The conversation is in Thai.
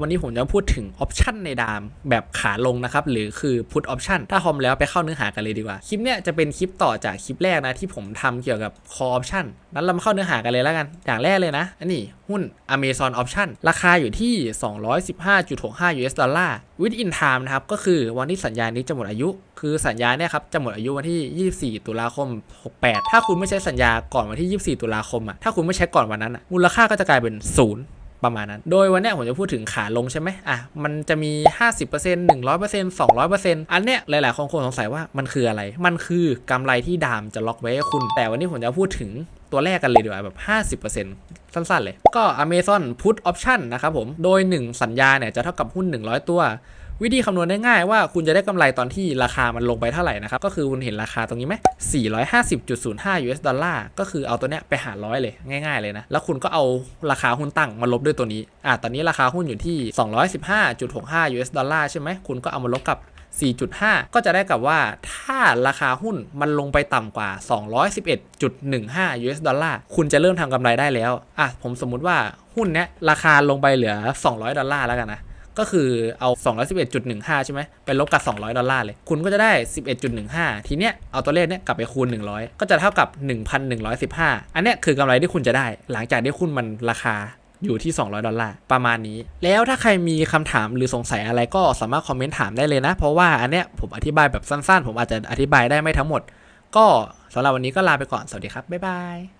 วันนี้ผมจะพูดถึงออปชันในดามแบบขาลงนะครับ หรือคือ put option ถ้าพร้อมแล้วไปเข้าเนื้อหากันเลยดีกว่า คลิปเนี้ยจะเป็นคลิปต่อจากคลิปแรกนะ ที่ผมทำเกี่ยวกับ call option นั้นเรามาเข้าเนื้อหากันเลยแล้วกัน อย่างแรกเลยนะ อันนี้หุ้น Amazon option ราคาอยู่ที่ 215.65 US ดอลลาร์ within time นะครับ ก็คือวันที่สัญญานี้จะหมดอายุ คือสัญญาเนี่ยครับ จะหมดอายุวันที่ 24 ตุลาคม 68 ถ้าคุณไม่ใช้สัญญาก่อนวันที่ 24 ตุลาคมอะถ้าคุณไม่ใช้ก่อนวันนั้นอะมูลค่าก็จะกลายเป็นศูนย์ ประมาณนั้น โดยวันนี้ผมจะพูดถึงขาลงใช่ไหมอะ มันจะมี 50% 100% 200%อันเนี้ยหลาย ๆ คนคงสงสัยว่ามันคืออะไร มันคือกำไรที่ดามจะล็อกไว้ให้คุณ แต่วันนี้ผมจะพูดถึงตัวแรกกันเลยดีกว่าแบบ 50%สั้น ๆ เลย ก็ Amazon Put Option นะครับผม โดย 1 สัญญาเนี่ยจะเท่ากับหุ้น 100 ตัว วิธีคำนวณได้ง่ายว่าคุณจะได้กำไรตอนที่ราคามันลงไปเท่าไหร่นะครับ ก็คือคุณเห็นราคาตรงนี้ไหม450.05 US ดอลลาร์ก็คือเอาตัวเนี้ยไปหารร้อยเลยง่ายๆเลยนะ แล้วคุณก็เอาราคาหุ้นตั้งมาลบด้วยตัวนี้อะตอนนี้ราคาหุ้นอยู่ที่ 215.65 US ดอลลาร์ใช่ไหมคุณก็เอามาลบกับ 4.5 ก็จะได้กับว่าถ้าราคาหุ้นมันลงไปต่ำกว่า 211.15 US ดอลลาร์คุณจะเริ่มทำกำไรได้แล้วอะผมสมมุติว่าหุ้นเนี้ยราคาลงไปเหลือ 200 ดอลลาร์แล้วกันนะ ก็คือเอา 211.15 ใช่ไหมไปลบกับ 200 ดอลลาร์เลย คุณก็จะได้ 11.15 ทีเนี้ยเอาตัวเลขเนี้ยกลับไปคูณ 100 ก็จะเท่ากับ 1,115 อันเนี้ยคือกำไรที่คุณจะได้ หลังจากที่คุณมันราคาอยู่ที่ 200 ดอลลาร์ ประมาณนี้ แล้วถ้าใครมีคำถามหรือสงสัยอะไรก็สามารถคอมเมนต์ถามได้เลยนะ เพราะว่าอันเนี้ยผมอธิบายแบบสั้นๆ ผมอาจจะอธิบายได้ไม่ทั้งหมด ก็สำหรับวันนี้ก็ลาไปก่อน สวัสดีครับ บ๊ายบาย